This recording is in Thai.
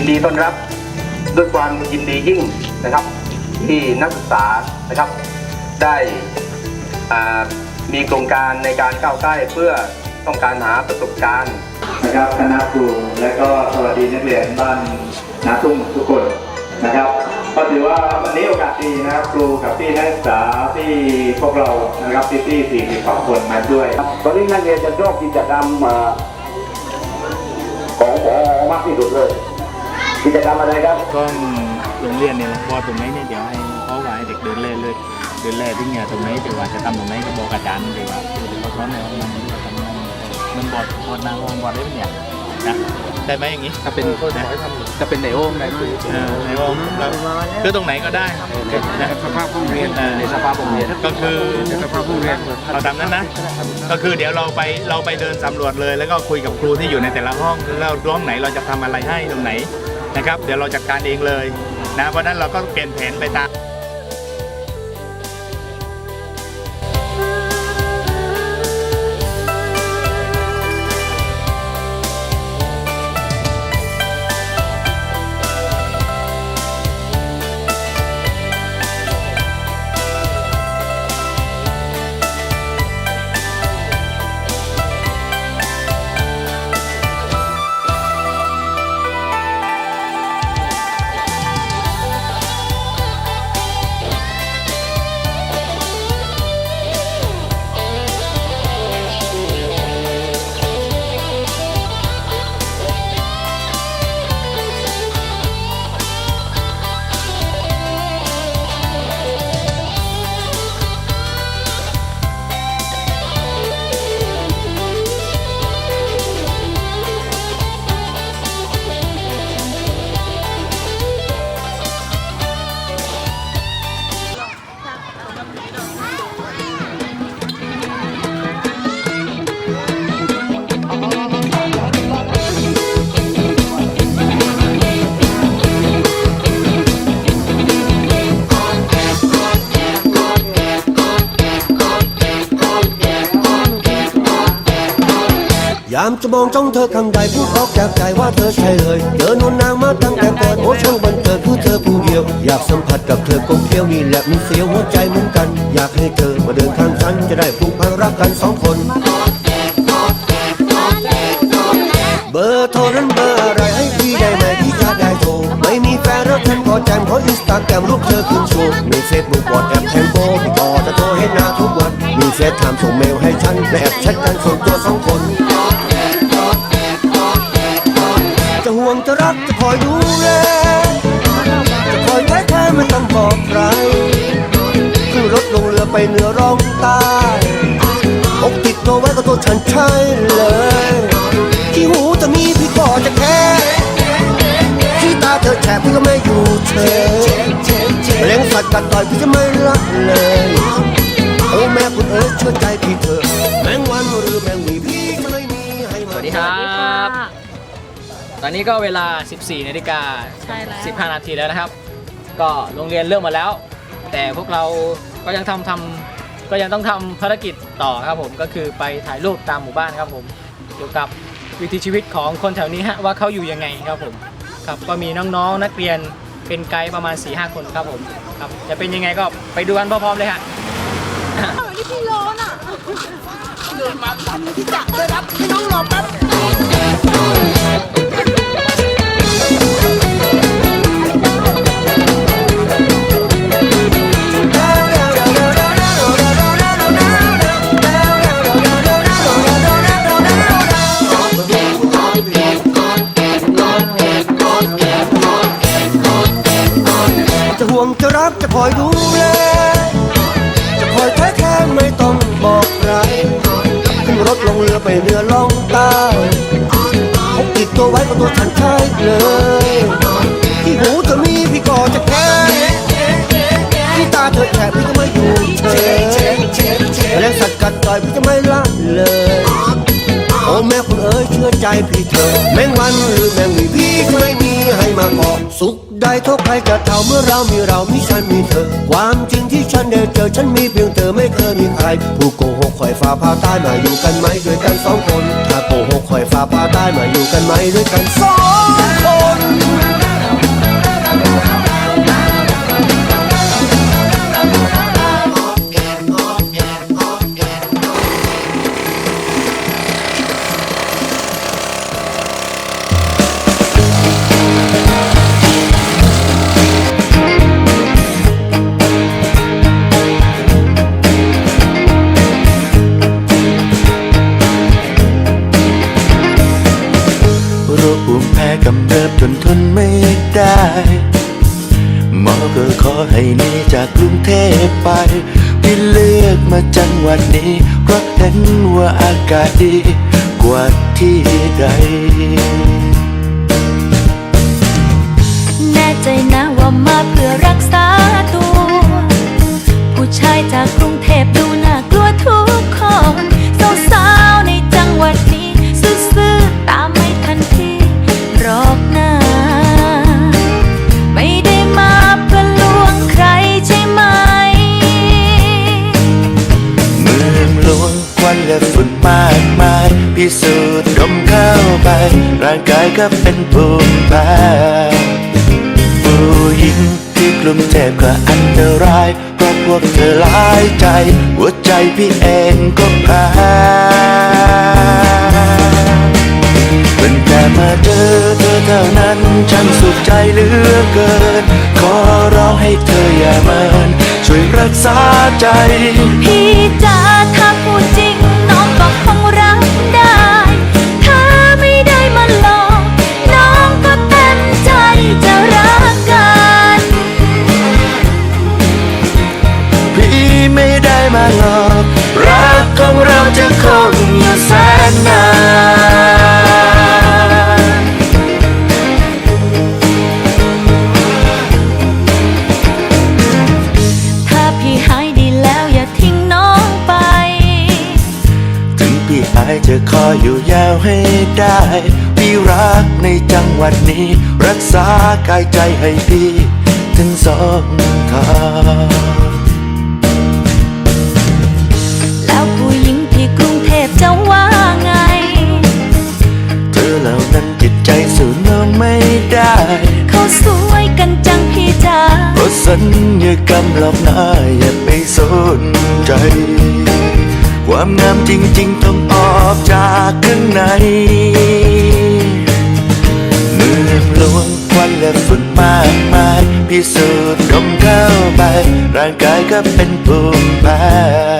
ยินดีต้อนรับด้วยความยินดียิ่งนะครับ ที่นักศึกษานะครับ ได้มีโครงการในการก้าวใกล้เพื่อต้องการหาประสบการณ์นะครับคณะครูและก็สวัสดีนักเรียนบ้านนาทุ่งทุกคนนะครับก็ถือว่าวันนี้โอกาสดีนะครับครูกับพี่นักศึกษาที่พวกเรานะครับพี่พี่สี่สิบสองคนมาด้วยตอนนี้นักเรียนจะชอบกิจกรรมของพอมากที่สุดเลย กิจกรรมอะไรครับก็โรงเรียนเนี่ยพอตรงไหนเนี่ยเดี๋ยวให้เขาว่าให้เด็กเดินเล่นเลยเดินเล่นที่เนี่ยตรงไหนเดี๋ยวว่าจะทำตรงไหนก็บอกอาจารย์เดี๋ยว่าเดี๋ยวเขาสอนในห้องนั้นทำงานมันบอดบอดนางห้องบอดได้ไหมเนี่ยนะได้ไหมอย่างนี้ถ้าเป็นจะเป็นในโอ่งได้ไหมเออในห้องเราคือตรงไหนก็ได้นะสภาพห้องเรียนในสภาพห้องเรียนก็คือในสภาพห้องเรียนเราตามนั้นนะ ก็คือเดี๋ยวเราไปเราไปเดินสำรวจเลย แล้วก็คุยกับครูที่อยู่ในแต่ละห้องแล้วห้องไหนเราจะทำอะไรให้ตรงไหน นะครับ เดี๋ยวเราจัดการเองเลยนะเพราะนั้นเราก็เปลี่ยนแผนไปตามามจะมองจ้องเธอข้างใดพูดออกจากใจว่าเธอใช่เลยเจอนวนนางมาตั้งแต่เกิดโอ้ช่างบันเกิดคือเธอผู้เดียว อยากสัมผัสกับเธอกลมเกลียวนี่แหละมันเสียวหัวใจเหมือนกัน อยากให้เธอมาเดินข้างฉันจะได้ผูกพันรักกันสองคน เบอร์โทรนั้นเบอร์อะไรให้พี่ได้ไหมพี่จะได้โทรไม่มีแฟนแล้วฉันขอแจมขออินสตาแกรมรูปเธอขึ้นโชว์มีเฟซบุ๊กวอทแอปแทงโบพี่ก็จะโทรให้หน้าทุกวันมีเฟซไทม์ส่งเมลให้ฉันและแอบแชทกันส่วนตัวสองคน ไว้แค่ไม่ต้องบอกใครขึ้นรถลงเรือไปเหนือร่องใต้อกติดตัวไว้ก็ตัวฉันใช่เลย ที่หูจะมีพี่ก็จะแค่ที่ตาเธอแฉะพี่ก็ไม่อยู่เฉยแมลงสัตว์กัดต่อยพี่จะไม่ละเลยโอ้แม่คุณเอ๋ยเชื่อใจพี่เถอะแมงวันหรือแมงวีพี่ก็ไม่มีให้มา สวัสดีครับ ตอนนี้ก็เวลา 14นาฬิกาใช่แล้ว 15 นาทีแล้วนะครับ ก็โรงเรียนเริ่มมาแล้ว แต่พวกเราก็ยังทำทำก็ยังต้องทำภารกิจต่อครับผมก็คือไปถ่ายรูปตามหมู่บ้านครับผมเกี่ยวกับวิถีชีวิตของคนแถวนี้ฮะว่าเขาอยู่ยังไงครับผมครับก็มีน้องๆนักเรียนเป็นไกด์ประมาณ4-5คนครับผมครับจะเป็นยังไงก็ไปดูกันพร้อมๆเลยฮะนี่พี่ร้อนอะเดินมาตันที่จักเลยครับพี่น้องรอแป๊บ จะรักจะคอยดูแลจะคอยแท้แค่ไม่ต้องบอกใครขึ้นรถลงเรือไปเรือล่องใต้พกติดตัวไว้ก็ตัวฉันใช่เลยที่หูเธอมีพี่ก็จะแค่ที่ตาเธอแฉะพี่ก็ไม่อยู่เฉยแมลงสัตว์กัดต่อยพี่จะไม่ละเลยโอ้แม่คุณเอ๋ยเชื่อใจพี่เธอะแมงวันหรือแมงวีพี่ก็ไม่มีให้มาเกาะสุข ได้เท่าใครจะเท่าเมื่อเรามีเรามีฉันมีเธอ ความจริงที่ฉันได้เจอฉันมีเพียงเธอไม่เคยมีใคร ผู้โกหกคอยฟ้าพาใต้มาอยู่กันไหมด้วยกันสองคน ถ้าโกหกคอยฟ้าพาใต้มาอยู่กันไหมด้วยกันสองคน ภูมิแพ้กำเริบจนทนไม่ได้ หมอก็ขอให้หนีจากกรุงเทพไปที่เลือกมาจังหวัดนี้เพราะเห็นว่าอากาศดีกว่าที่ใด ก็เป็นภูมิแพ้ผู้หญิงที่กลุ่มเจ็บก็อันตรายเพราะพวกเธอหลายใจ หัวใจพี่เองก็แพ้เป็นแต่มาเจอเธอเท่านั้นฉันสุขใจเหลือเกิน ขอร้องให้เธออย่าเมินช่วยรักษาใจ พี่จ๋า อยอยู่ยาวให้ได้พี่รักในจังหวัดนี้ รักษากายใจให้พี่ถึงสองทางแล้วผู้หญิงที่กรุงเทพจะว่าไง เธอเหล่านั้นจิตใจสู้น้องไม่ได้ เขาสวยกันจังพี่จ๋าเพราะสัญญากรรมหลอกหน้าอย่าไปสนใจ ความงามจริงๆ อออกจากข้างในเมืองหลวงควันและฝุ่นมากมาย พิสูจน์ดมเข้าไป ร่างกายก็เป็นภูมิแพ้